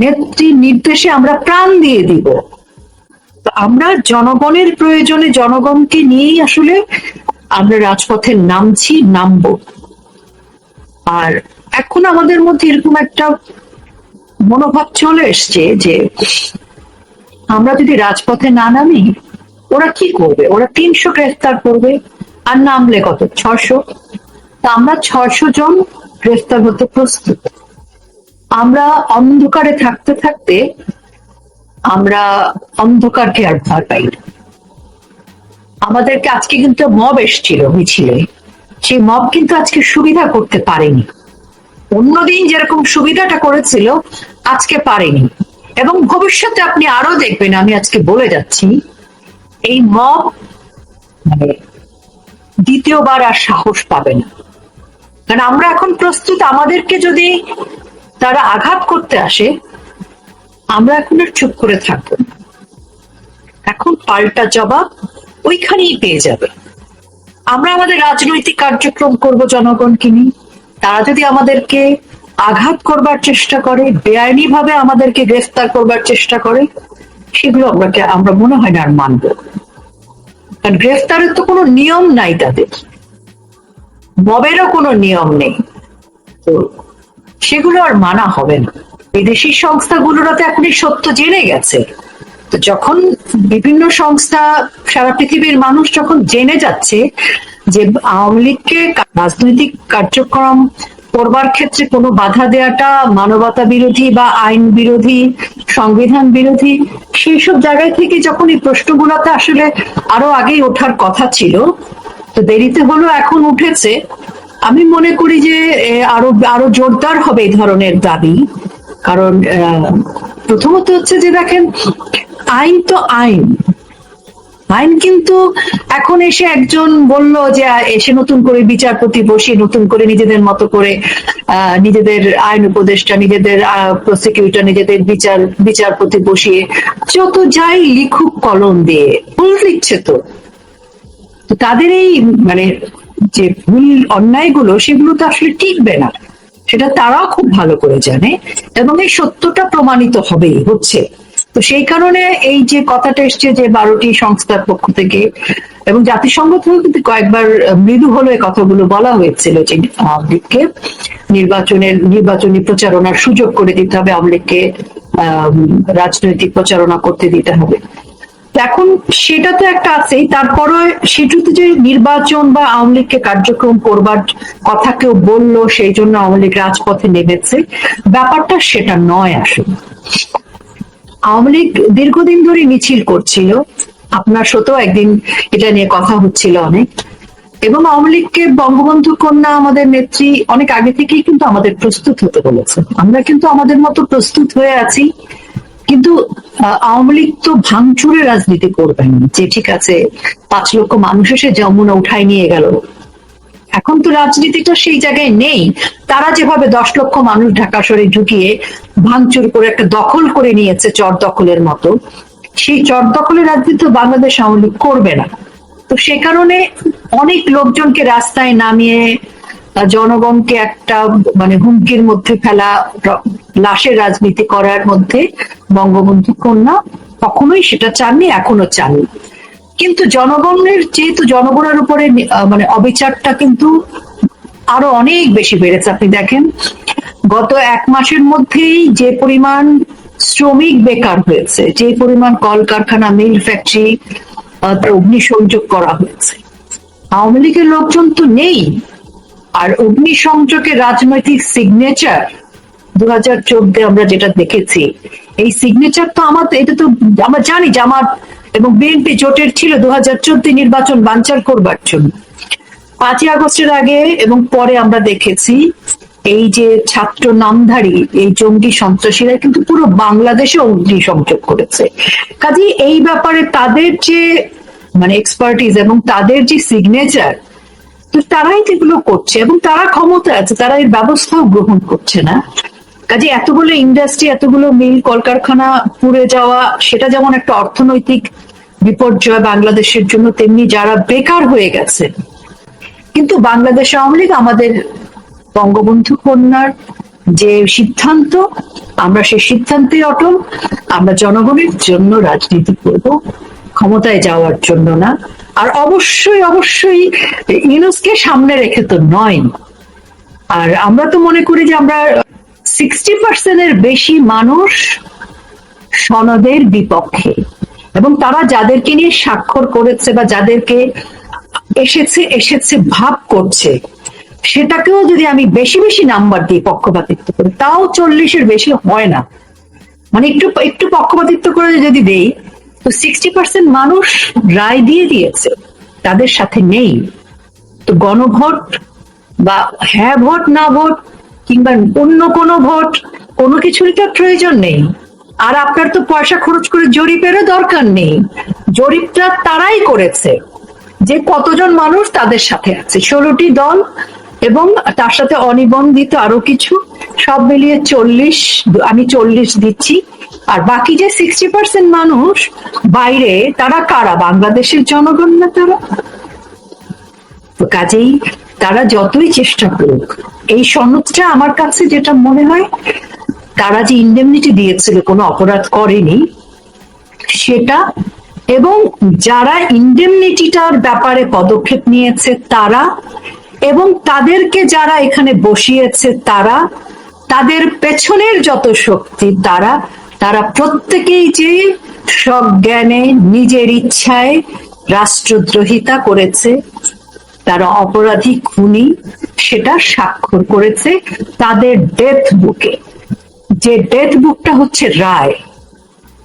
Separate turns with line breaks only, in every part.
নেত্রীর নির্দেশে আমরা প্রাণ দিয়ে দিব। আমরা জনগণের প্রয়োজনে জনগণকে নিয়েই আসলে আমরা রাজপথে নামছি, নামবো। আর এখন আমাদের মধ্যে এরকম একটা মনোভাব চলে এসছে যে আমরা যদি রাজপথে না নামি, ওরা কি করবে? ওরা তিনশো গ্রেফতার করবে, আর নামলে কত? ছশো তা আমরা ছশো জন গ্রেফতার হতে প্রস্তুত। আমরা অন্ধকারে থাকতে থাকতে আমরা অন্ধকারকে আর ভয় পাই আমাদেরকে আজকে কিন্তু মব এসছিল মিছিলে। সেই মব কিন্তু আজকে সুবিধা করতে পারেনি। অন্যদিন যেরকম সুবিধাটা করেছিল, আজকে পারেনি। এবং ভবিষ্যতে আপনি আরও দেখবেন, আমি আজকে বলে যাচ্ছি, এই মব মানে দ্বিতীয়বার আর সাহস পাবে না। কারণ আমরা এখন প্রস্তুত, আমাদেরকে যদি তারা আঘাত করতে আসে, আমরা এখন আর চুপ করে থাকব এখন পাল্টা জবাব ওইখানেই পেয়ে যাবে। আমরা আমাদের রাজনৈতিক কার্যক্রম করব জনগণকে নিয়ে। তারা যদি আমাদেরকে আঘাত করবার চেষ্টা করে বেআইনি ভাবে আমাদেরকে গ্রেফতার করবার চেষ্টা করে, সেগুলো আমরা আমরা মনে হয় না আর মানব। কারণ গ্রেফতারের তো কোনো নিয়ম নাই তাদের। মবেরও কোনো নিয়ম নেই। তো সেগুলো আর মানা হবে না। বিদেশি সংস্থাগুলোরা তো এখন এই সত্য জেনে গেছে। তো যখন বিভিন্ন সংস্থা, সারা পৃথিবীর মানুষ যখন জেনে যাচ্ছে যে আওয়ামী লীগকে রাজনৈতিক কার্যক্রম করবার ক্ষেত্রে কোনো বাধা দেওয়াটা মানবতা বিরোধী বা আইন বিরোধী, সংবিধান বিরোধী সেই সব জায়গায় থেকে যখন এই প্রশ্নগুলোতে আসলে আরও আগেই ওঠার কথা ছিল, তো দেরিতে হলো এখন উঠেছে। আমি মনে করি যে আরও আরও জোরদার হবে এই ধরনের দাবি। কারণ প্রথমত হচ্ছে যে দেখেন, আইন তো আইন। আইন কিন্তু এখন এসে একজন বলল যে, এসে নতুন করে বিচারপতি বসিয়ে নতুন করে নিজেদের মতো করে নিজেদের আইন উপদেষ্টা, নিজেদের প্রসিকিউটর নিজেদের বিচার, বিচারপতি বসিয়ে যত যাই লিখুক কলম দিয়ে, ভুল লিখছে তো তাদের এই মানে যে ভুল অন্যায়গুলো সেগুলো তো আসলে টিকবে না। সেটা তারাও খুব ভালো করে জানে এবং এই সত্যটা প্রমাণিত হবেই হচ্ছে। তো সেই কারণে এই যে কথাটা এসছে যে বারোটি সংস্থার পক্ষ থেকে এবং জাতিসংঘ থেকেও কিন্তু কয়েকবার মৃদু হলো এই কথাগুলো বলা হয়েছিল যে আওয়ামী লীগকে নির্বাচনের নির্বাচনী প্রচারণার সুযোগ করে দিতে হবে আওয়ামী লীগকে আহ, রাজনৈতিক প্রচারণা করতে দিতে হবে। এখন সেটা তো একটা আছেই, তারপরে সেটাতে যে নির্বাচন বা আওয়ামী লীগকে কার্যক্রম করবার কথা কেউ বলল, সেই জন্য আওয়ামী লীগ রাজপথে নেমেছে। ব্যাপারটা সেটা নয় আসলে। আওয়ামী লীগ দীর্ঘদিন ধরে মিছিল করছিল। আপনার সাথেও একদিন এটা নিয়ে কথা হচ্ছিল অনেক। এবং আওয়ামী লীগকে বঙ্গবন্ধু কন্যা আমাদের নেত্রী অনেক আগে থেকেই কিন্তু আমাদের প্রস্তুত হতে বলেছে। আমরা কিন্তু আমাদের মতো প্রস্তুত হয়ে আছি। কিন্তু আওয়ামী লীগ তো ভাঙচুরের রাজনীতি করবেন যে ঠিক আছে, পাঁচ লক্ষ মানুষ এসে যমুনা উঠাই নিয়ে গেল। এখন তো রাজনীতিটা সেই জায়গায় নেই। তারা যেভাবে দশ লক্ষ মানুষ ঢাকা শহরে ঢুকিয়ে ভাঙচুর করে একটা দখল করে নিয়েছে চর দখলের মতো, সেই চর দখলের রাজনীতি তো বাংলাদেশ আওয়ামী লীগ করবে না। তো সে কারণে অনেক লোকজনকে রাস্তায় নামিয়ে জনগণকে একটা মানে হুমকির মধ্যে ফেলা, লাশের রাজনীতি করার মধ্যে বঙ্গবন্ধু কন্যা কখনোই সেটা চাননি, এখনও চাননি। কিন্তু জনগণের, যেহেতু জনগণের উপরে মানে অবিচারটা কিন্তু আরও অনেক বেশি বেড়েছে, আপনি দেখেন। গত এক মাসের মধ্যেই যে পরিমাণ শ্রমিক বেকার হয়েছে, যে পরিমাণ কলকারখানা, মিল ফ্যাক্টরি অগ্নিসংযোগ করা হয়েছে। আওয়ামী লীগের লোকজন তো নেই। আর অগ্নিসংযোগের রাজনৈতিক সিগনেচার দু হাজার চোদ্দে আমরা যেটা দেখেছি, এই সিগনেচার তো আমার এটা তো আমরা জানি জামাত এবং বিএনপি জোটের ছিল দু হাজার চোদ্দ নির্বাচন বানচাল করবার জন্য। পাঁচই আগস্টের আগে এবং পরে আমরা দেখেছি এই যে ছাত্র নামধারী, এই জঙ্গি সন্ত্রাসীরা কিন্তু পুরো বাংলাদেশে অগ্নিসংযোগ করেছে। কাজে এই ব্যাপারে তাদের যে মানে এক্সপার্টিস এবং তাদের যে সিগনেচার তো তারাই যেগুলো করছে এবং তারা ক্ষমতা আছে, তারা এর ব্যবস্থাও গ্রহণ করছে না। কাজে এতগুলো ইন্ডাস্ট্রি এতগুলো মিল কলকারখানা পুড়ে যাওয়া, সেটা যেমন একটা অর্থনৈতিক বিপর্যয় বাংলাদেশের জন্য, তেমনি যারা বেকার হয়ে গেছে। কিন্তু বাংলাদেশ আওয়ামী লীগ আমাদের বঙ্গবন্ধু কন্যার যে সিদ্ধান্ত, আমরা সেই সিদ্ধান্তে অটল, আমরা জনগণের জন্য রাজনীতি করব, ক্ষমতায় যাওয়ার জন্য না। আর অবশ্যই অবশ্যই ইউনুসকে সামনে রেখে তো নয়। আর আমরা তো মনে করি যে আমরা সিক্সটি পার্সেন্টের বেশি মানুষ সনদের বিপক্ষে। এবং তারা যাদেরকে নিয়ে স্বাক্ষর করেছে বা যাদেরকে এসেছে এসেছে ভাব করছে, সেটাকেও যদি আমি বেশি বেশি নাম্বার দিই পক্ষপাতিত্ব করে, তাও চল্লিশের বেশি হয় না। মানে একটু একটু পক্ষপাতিত্ব করে যদি দেই তো সিক্সটি পার্সেন্ট মানুষ রায় দিয়ে দিয়েছে, তাদের সাথে নেই। তো গণভোট বা হ্যাঁ ভোট, না ভোট, কিংবা অন্য কোনো ভোট, কোনো কিছুরই তো প্রয়োজন নেই। আর আপনার তো পয়সা খরচ করে জরিপেরও দরকার নেই। জরিপটা তারাই করেছে যে কতজন মানুষ তাদের সাথে আছে। ষোলোটি দল এবং তার সাথে অনিবন্ধিত আরও কিছু সব মিলিয়ে চল্লিশ, আমি চল্লিশ দিচ্ছি। আর বাকি যে সিক্সটি পার্সেন্ট মানুষ বাইরে, তারা কারা? বাংলাদেশের জনগণ না তারা? কাজেই তারা যতই চেষ্টা করুক, এই সনদটা আমার কাছে যেটা মনে হয়, তারা যে ইন্ডেমনিটি দিয়েছিল, কোনো অপরাধ করেনি, সেটা এবং যারা ইন্ডেমনিটিটার ব্যাপারে পদক্ষেপ নিয়েছে তারা এবং তাদেরকে যারা এখানে বসিয়েছে তারা তাদের পেছনের যত শক্তি, তারা তারা প্রত্যেকেই যে সজ্ঞানে নিজের ইচ্ছায় রাষ্ট্রদ্রোহিতা করেছে, তারা অপরাধী খুনি, সেটা স্বাক্ষর করেছে তাদের ডেথ বুকে যে ডেথ বুকটা হচ্ছে রায়,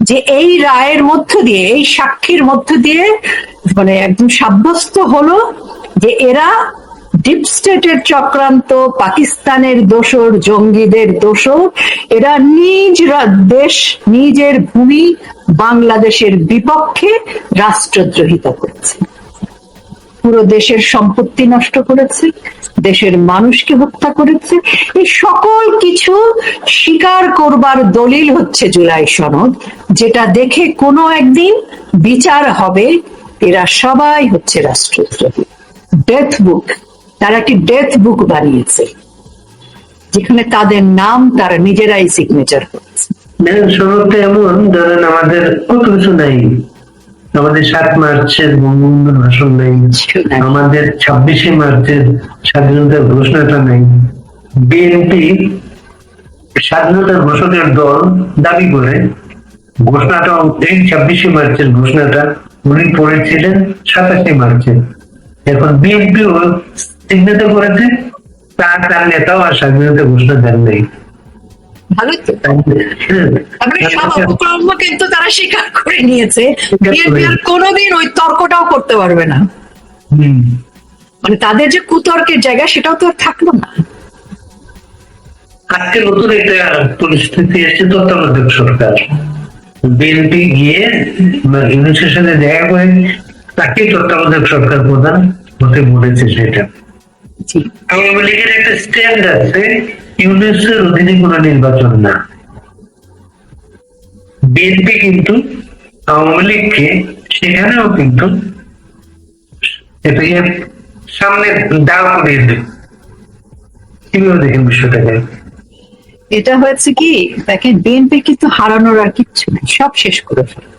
যে এই রায়ের মধ্য দিয়ে, এই সাক্ষীর মধ্য দিয়ে মানে একদম সাব্যস্ত হলো যে এরা ডিপ স্টেটের চক্রান্ত, পাকিস্তানের দোসর জঙ্গিদের দোসর এরা নিজ দেশ, নিজের ভূমি বাংলাদেশের বিপক্ষে রাষ্ট্রদ্রোহিতা করেছে। পুরো দেশের সম্পত্তি নষ্ট করেছে, দেশের মানুষকে হত্যা করেছে। এই সকল কিছু স্বীকার করবার দলিল হচ্ছে জুলাই সনদ, যেটা দেখে কোনো একদিন বিচার হবে, এরা সবাই হচ্ছে রাষ্ট্রদ্রোহী। ডেথ বুক তারা একটি ডেথ বুক বানিয়েছে যেখানে তাদের নাম তারা নিজেরাই সিগনেচার করেছে।
এমন ধরেন আমাদের কত কিছু নাই। আমাদের সাত মার্চের বঙ্গবন্ধু ভাষণ নাই। আমাদের ছাব্বিশে মার্চের স্বাধীনতার ঘোষণাটা নাই। বিএনপি স্বাধীনতার ঘোষকের দল দাবি করে ঘোষণাটা এই ছাব্বিশে মার্চের ঘোষণাটা উনি পড়েছিলেন সাতাশে মার্চে। এখন বিএনপিও সিগনেচার করেছে তার তার নেতাও আর স্বাধীনতা ঘোষণা দেন নাই।
ভালোই তো। সব
হ্যাঁ।
অপকর্ম কিন্তু তারা স্বীকার করে নিয়েছে। কোনোদিন ওই তর্কটাও করতে পারবে না। মানে তাদের যে কুতর্কের জায়গা সেটাও তো আর থাকল না।
আজকে নতুন একটা পরিস্থিতি এসেছে তত্ত্বাবধায়ক সরকার। বিএনপি গিয়ে ইউনিসের সাথে দেখা করে তাকে তত্ত্বাবধায়ক সরকার প্রধান হতে বলেছে সেটা। আওয়ামী লীগের একটা স্ট্যান্ড আছে ইউনিসের অধীনে কোনো নির্বাচন না। বিএনপি কিন্তু আওয়ামী লীগকে সেখানেও কিন্তু সামনে দাঁড় করিয়ে দেবে কীভাবে দেখেন বিষয়টাকে
এটা হয়েছে কি তাকে বিএনপি কিন্তু হারানোর আর কিচ্ছু নেই সব শেষ করে ফেলে।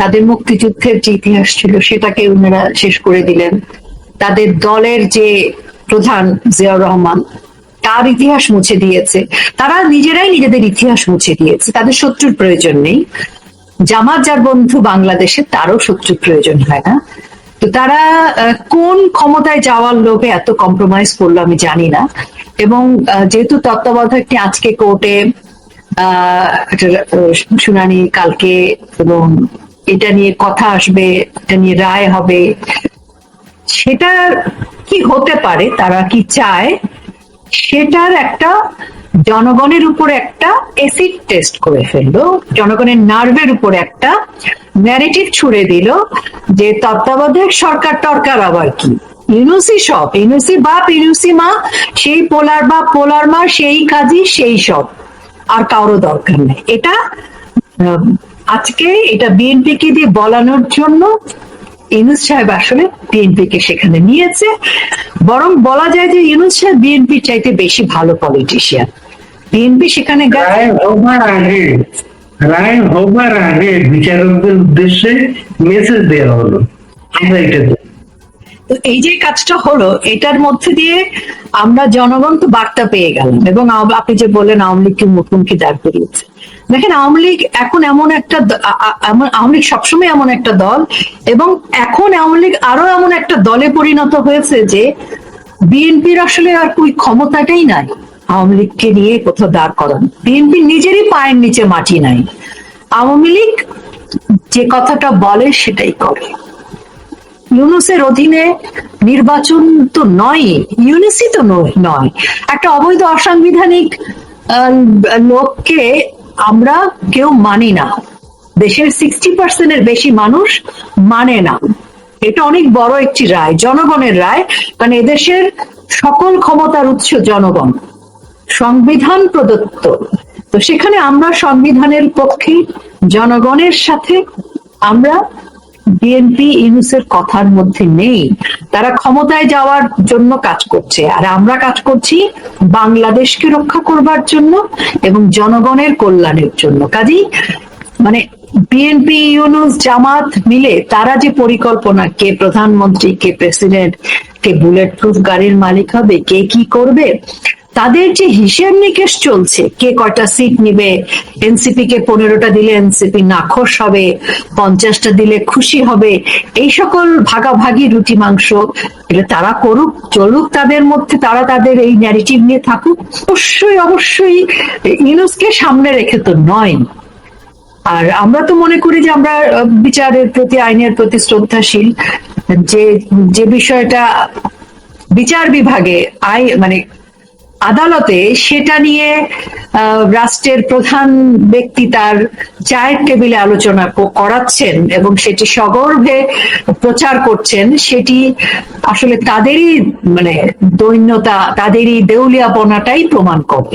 তাদের মুক্তিযুদ্ধের যে ইতিহাস ছিল সেটাকে ওনারা শেষ করে দিলেন। তাদের দলের যে প্রধান জিয়াউর রহমান, তার ইতিহাস মুছে দিয়েছে। তারা নিজেরাই নিজেদের ইতিহাস মুছে দিয়েছে। তাদের শত্রুর প্রয়োজন নেই। জামাত যার বন্ধু বাংলাদেশে, তারও শত্রুর প্রয়োজন হয় না। তো তারা কোন ক্ষমতায় যাওয়ার লোভে এত কম্প্রোমাইজ করল আমি জানি না। এবং যেহেতু তত্ত্বাবধায়কটি আজকে কোর্টে শুনানি কালকে এবং এটা নিয়ে কথা আসবে, এটা নিয়ে রায় হবে সেটা কি হতে পারে, তারা কি চায়, সেটার একটা জনগণের উপর একটা এসিড টেস্ট করে ফেলল, জনগণের নার্ভের উপর একটা ন্যারেটিভ ছুড়ে দিল যে তত্ত্বাবধায়ক সরকার টরকার আবার কি? ইউনুসি সব ইউনুসি বাপ ইউনুসি মা, সেই পোলার বাপ, পোলার মা, সেই কাজই সেই সব, আর কারও দরকার নেই। এটা আজকে এটা বিএনপি কে দিয়ে বলানোর জন্য ইউনুস সাহেব আসলে বিএনপি কে সেখানে নিয়েছে। বরং বলা যায় যে ইউনুস সাহেব বিএনপি চাইতে বেশি ভালো পলিটিশিয়ান বিএনপি সেখানে
রায় হবার আগে বিচারকদের উদ্দেশ্যে মেসেজ দেওয়া হলো। আমরা এটা
তো এই যে কাজটা হলো এটার মধ্যে দিয়ে আমরা জনগণ তো বার্তা পেয়ে গেলাম। এবং আপনি যে বললেন আওয়ামী লীগকে মুখোমুখি দাঁড় করিয়েছে। দেখেন, আওয়ামী লীগ এখন এমন একটা আওয়ামী লীগ সবসময় এমন একটা দল, এবং এখন আওয়ামী লীগ আরও এমন একটা দলে পরিণত হয়েছে যে বিএনপির আসলে আর ওই ক্ষমতাটাই নাই আওয়ামী লীগকে নিয়ে কোথাও দাঁড় করানো। বিএনপি নিজেরই পায়ের নিচে মাটি নাই। আওয়ামী লীগ যে কথাটা বলে সেটাই করে। ইউনুসের অধীনে নির্বাচন তো নয় ইউনিসই তো নয় একটা অবৈধ অসাংবিধানিক লোককে আমরা কেউ মানি না। দেশের সিক্সটি পার্সেন্টের বেশি মানুষ মানে না। এটা অনেক বড় একটি রায়, জনগণের রায়। কারণ এদেশের সকল ক্ষমতার উৎস জনগণ। সংবিধান প্রদত্ত। তো সেখানে আমরা সংবিধানের পক্ষে জনগণের সাথে আমরা বিএনপি ইউনুসের কথার মধ্যে নেই। তারা ক্ষমতায় যাওয়ার জন্য কাজ করছে। আর আমরা কাজ করছি বাংলাদেশকে রক্ষা করবার জন্য এবং জনগণের কল্যাণের জন্য। কাজেই মানে বিএনপি ইউনুস জামাত মিলে তারা যে পরিকল্পনা, কে প্রধানমন্ত্রী, কে প্রেসিডেন্ট, কে বুলেট প্রুফ গাড়ির মালিক হবে, কে কি করবে তাদের যে হিসেব নিকেশ চলছে, কে কয়টা সিট নিবে এনসিপি কে পনেরোটা দিলে এনসিপি নাখোশ হবে, পঞ্চাশটা দিলে খুশি হবে, এই সকল ভাগাভাগি, রুটি, মাংস, এটা তারা করুক, চলুক তাদের মধ্যে, তারা তাদের এই ন্যারেটিভ নিয়ে থাকুক। অবশ্যই অবশ্যই, ইউনুসকে সামনে রেখে তো নয়। আর আমরা তো মনে করি যে আমরা বিচারের প্রতি, আইনের প্রতি শ্রদ্ধাশীল। যে যে বিষয়টা বিচার বিভাগে আই মানে আদালতে সেটা নিয়ে রাষ্ট্রের প্রধান ব্যক্তি তার চায়ের টেবিলে আলোচনা করাচ্ছেন এবং সেটি সগর্ভে প্রচার করছেন, সেটি আসলে তাদেরই মানে দৈন্যতা, তাদেরই দেউলিয়াপনাটাই প্রমাণ করে